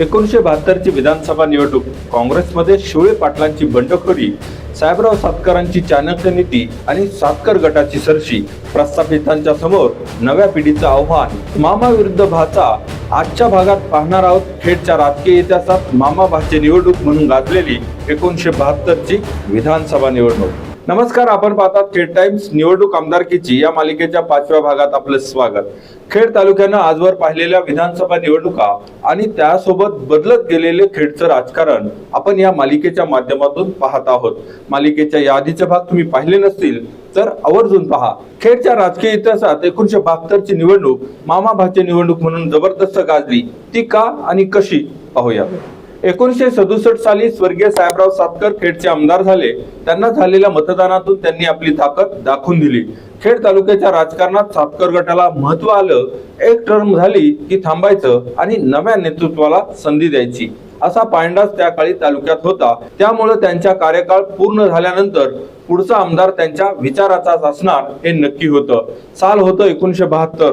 एकोणीसशे बहात्तरची विधानसभा निवडणूक काँग्रेसमध्ये शिवळे पाटलांची बंडखोरी साहेबराव सातकरांची चाणक्य नीती आणि सातकर गटाची सरशी प्रस्थापितांच्या समोर नव्या पिढीचं आव्हान. मामा विरुद्ध भाचा आजच्या भागात पाहणार आहोत खेडच्या राजकीय इतिहासात मामा भाचे निवडणूक म्हणून गाजलेली एकोणीसशे बहात्तरची विधानसभा निवडणूक. नमस्कार आपण पाहतात खेड टाइम्स निवडणूक आमदारकीची. या मालिकेच्या पाचव्या भागात आपलं स्वागत. खेड तालुक्यानं आजवर पाहिलेल्या विधानसभा निवडणुका आणि त्यासोबत बदलत गेलेले खेडचं राजकारण आपण या मालिकेच्या माध्यमातून पाहत आहोत. मालिकेच्या यादीचे भाग तुम्ही पाहिले नसतील तर आवर्जून पहा. खेडच्या राजकीय इतिहासात एकोणीशे बहात्तर ची निवडणूक मामा भाचे निवडणूक म्हणून जबरदस्त गाजली. ती का आणि कशी? पाहूया. एकोणीसशे सदुसष्ट साली स्वर्गीय साहेबराव सातकर खेडचे आमदार झाले. त्यांना झालेल्या मतदानातून त्यांनी आपली ताकद दाखवून दिली. खेड तालुक्याच्या राजकारणात सातकर गटाला महत्त्व आलं. एक टर्म झाली की थांबायचं आणि नव्या नेतृत्वाला संधी द्यायची. असा पायंडाच त्या काळी तालुक्यात होता. त्यामुळे त्यांच्या कार्यकाळ पूर्ण झाल्यानंतर पुढचा आमदार त्यांच्या विचाराचाच असणार हे नक्की होतं. साल होतं एकोणीशे बहात्तर.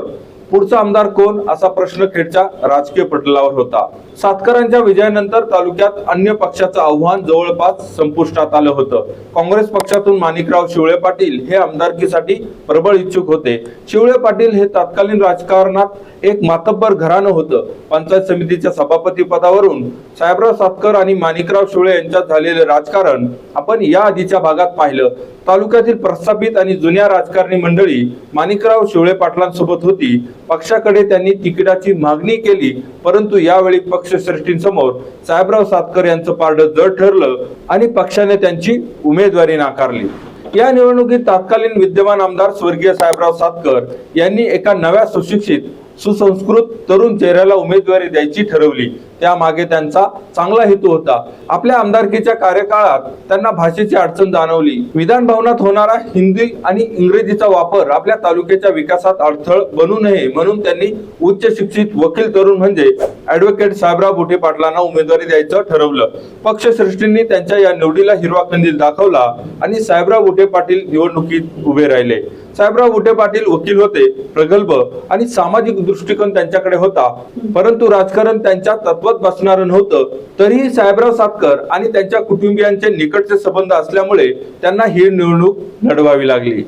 पुढचा आमदार कोण? असा प्रश्न खेडच्या राजकीय पटलावर होता. सातकरांच्या विजयानंतर तालुक्यात अन्य पक्षाचं आव्हान जवळपास संपुष्टात आलं होतं. काँग्रेस पक्षातून माणिकराव शिवळे पाटील हे आमदारकीसाठी प्रबळ इच्छुक होते. शिवळे पाटील हे तत्कालीन राजकारणात एक मातब्बर घराणं होतं. पंचायत समितीच्या सभापती पदावरून साहेबराव सातकर आणि माणिकराव शिवळे यांच्यात झालेले राजकारण आपण या आधीच्या भागात पाहिलं. तालुक्यातील प्रस्थापित आणि जुन्या राजकारणी मंडळी माणिकराव शिवळे पाटलांसोबत होती. पक्षाकडे त्यांनी तिकिटाची मागणी केली परंतु यावेळी पक्षश्रेष्ठींसमोर साहेबराव सातकर यांचं पारड जड ठरलं आणि पक्षाने त्यांची उमेदवारी नाकारली. या निवडणुकीत तत्कालीन विद्यमान आमदार स्वर्गीय साहेबराव सातकर यांनी एका नव्या सुशिक्षित सुसंस्कृत तरुण चेहऱ्याला उमेदवारी द्यायची ठरवली. त्यामागे त्यांचा चांगला हेतू होता. आपल्या आमदारकीच्या कार्यकाळात त्यांना भाषेची अडचण जाणवली. विधान भवनात होणारा हिंदी आणि इंग्रजीचा वापर आपल्या तालुक्याच्या विकासात अडथळ बनू नये म्हणून त्यांनी उच्च शिक्षित वकील तरुण म्हणजे ऍडव्होकेट साहेबराव बुटे पाटलांना उमेदवारी द्यायचं ठरवलं. पक्षश्रेष्ठींनी त्यांच्या या निवडीला हिरवा कंदील दाखवला आणि साहेबराव बुटे पाटील निवडणुकीत उभे राहिले. साहेबराव उठे पाटील वकील होते प्रगल्भ आणि सामाजिक दृष्टिकोन त्यांच्याकडे होता. परंतु राजकारण त्यांच्या तत्वात बसणार नव्हतं. तरीही साहेबराव सातकर आणि त्यांच्या कुटुंबियांचे निकटचे संबंध असल्यामुळे त्यांना ही निवडणूक लढवावी लागली.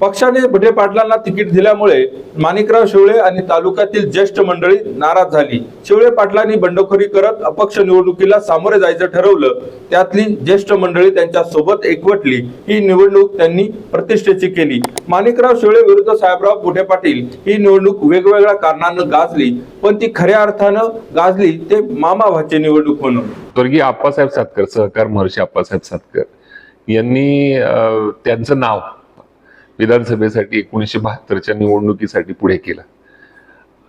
पक्षाने बुटे पाटलांना तिकीट दिल्यामुळे माणिकराव शिवळे आणि तालुक्यातील ज्येष्ठ मंडळी नाराज झाली. शिवळे पाटलांनी बंडखोरी करत अपक्ष निवडणुकीला सामोरे जायचं ठरवलं. त्यातली ज्येष्ठ मंडळी त्यांच्यासोबत एकवटली. ही निवडणूक त्यांनी प्रतिष्ठेची केली. माणिकराव शिवळे विरुद्ध साहेबराव बुटे पाटील ही निवडणूक वेगवेगळ्या कारणानं गाजली. पण ती खऱ्या अर्थानं गाजली ते मामा भाचे निवडणूक म्हणून. स्वर्गीय आप्पासाहेब सातकर सहकार महर्षी आप्पासाहेब सातकर यांनी त्यांचं नाव विधानसभेसाठी एकोणीसशे बहात्तरच्या निवडणुकीसाठी पुढे केला.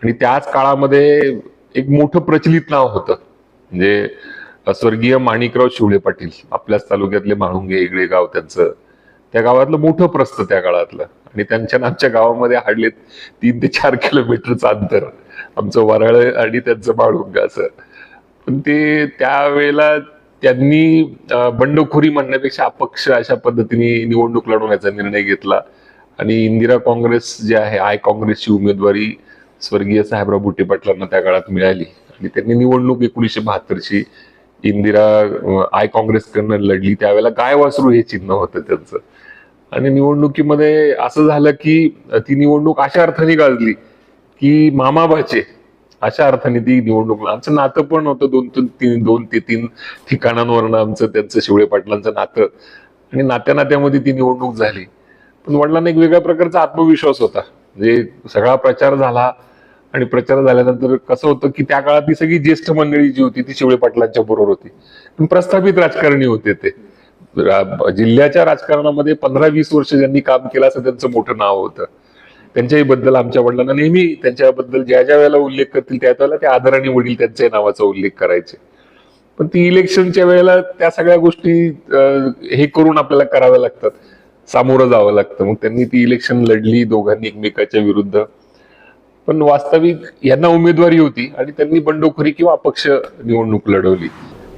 आणि त्याच काळामध्ये एक मोठं प्रचलित नाव होतं. म्हणजे स्वर्गीय माणिकराव शिवळे पाटील आपल्याच तालुक्यातले माळुंगे इगळे गाव त्यांचं त्या गावातलं मोठं प्रस्त त्या काळातलं. आणि त्यांच्या आमच्या गावामध्ये हाडले तीन ते चार किलोमीटरचं अंतर. आमचं वराळ आणि त्यांचं माळुंग असं. पण ते त्यावेळेला त्यांनी बंडखोरी म्हणण्यापेक्षा अपक्ष अशा पद्धतीने निवडणूक लढवण्याचा निर्णय घेतला. आणि इंदिरा काँग्रेस जे आहे आय काँग्रेसची उमेदवारी स्वर्गीय साहेबराव बुटे पाटलांना त्या काळात मिळाली. आणि त्यांनी निवडणूक एकोणीसशे बहात्तरची इंदिरा आय काँग्रेसकडनं लढली. त्यावेळेला गाय वासरू हे चिन्ह होतं त्यांचं. आणि निवडणुकीमध्ये असं झालं की ती निवडणूक अशा अर्थाने गाजली की मामाबाचे अशा अर्थाने ती निवडणूक आमचं नातं पण होतं दोन तीन तीन दोन ते तीन ठिकाणांवरनं आमचं त्यांचं शिवळे पाटलांचं नातं. आणि नात्या नात्यामध्ये ती निवडणूक झाली. पण वडिलांना एक वेगळ्या प्रकारचा आत्मविश्वास होता. म्हणजे सगळा प्रचार झाला आणि प्रचार झाल्यानंतर कसं होतं की त्या काळात ती सगळी ज्येष्ठ मंडळी जी होती ती शिवळे पाटलांच्या बरोबर होती. पण प्रस्थापित राजकारणी होते ते. जिल्ह्याच्या राजकारणामध्ये पंधरा वीस वर्ष ज्यांनी काम केलं असं त्यांचं मोठं नाव होतं. त्यांच्याही बद्दल आमच्या वडिलांना नेहमी त्यांच्याबद्दल ज्या ज्या वेळेला उल्लेख करतील त्या त्यावेळेला ते आदरणीय वडील त्यांच्या नावाचा उल्लेख करायचे. पण ती इलेक्शनच्या वेळेला त्या सगळ्या गोष्टी हे करून आपल्याला कराव्या लागतात. सामोरं जावं लागतं. मग त्यांनी ती इलेक्शन लढली दोघांनी एकमेकाच्या विरुद्ध. पण वास्तविक यांना उमेदवारी होती आणि त्यांनी बंडखोरी किंवा अपक्ष निवडणूक लढवली.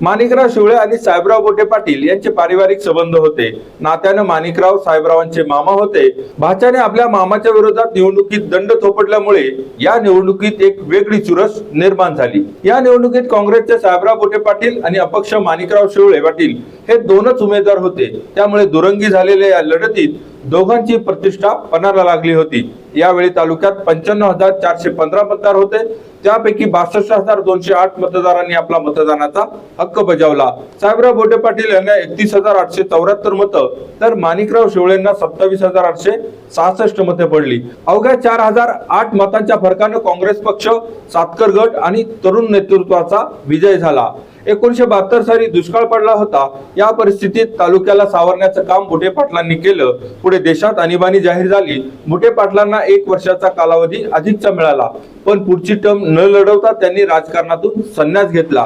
माणिकराव शिवळे आणि साहेबराव बोटे पाटील यांचे पारिवारिक संबंध होते. नात्यानं माणिकराव साहेबरावांचे मामा होते. भाच्याने आपल्या मामाच्या विरोधात निवडणुकीत दंड थोपटल्यामुळे या निवडणुकीत एक वेगळी चुरस निर्माण झाली. या निवडणुकीत काँग्रेसचे साहेबराव बोटे पाटील आणि अपक्ष माणिकराव शिवळे पाटील हे दोनच उमेदवार होते. त्यामुळे दुरंगी झालेल्या या लढतीत दोघांची प्रतिष्ठा पणाला लागली होती. यावेळी तालुक्यात पंच्याण्णव हजार चारशे पंधरा मतदार होते. त्यापैकी बासष्ट हजार दोनशे आठ मतदारांनी आपला मतदानाचा हक्क बजावला. साहेबराव बोटे पाटील यांना एकतीस हजार आठशे चौऱ्याहत्तर मतं तर माणिकराव शिवळेंना सत्तावीस हजार आठशे सहासष्ट मते पडली. अवघ्या चार हजार आठ मतांच्या फरकानं काँग्रेस पक्ष सातकर गट आणि तरुण नेतृत्वाचा विजय झाला. एकोणीशे बहात्तर साली दुष्काळ पडला होता. या परिस्थितीत तालुक्याला सावरण्याचं काम बुटे पाटलांनी केलं. पुढे देशात आणीबाणी जाहीर झाली. बुटे पाटलांना एक वर्षाचा कालावधी अधिकचा मिळाला. पण पुढची टर्म न लढवता त्यांनी राजकारणातून संन्यास घेतला.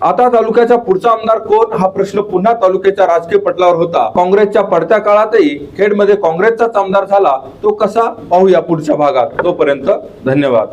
आता तालुक्याचा पुढचा आमदार कोण? हा प्रश्न पुन्हा तालुक्याच्या राजकीय पटलावर होता. काँग्रेसच्या पडत्या काळातही खेडमध्ये काँग्रेसचाच आमदार झाला. तो कसा? पाहूया पुढच्या भागात. तोपर्यंत धन्यवाद.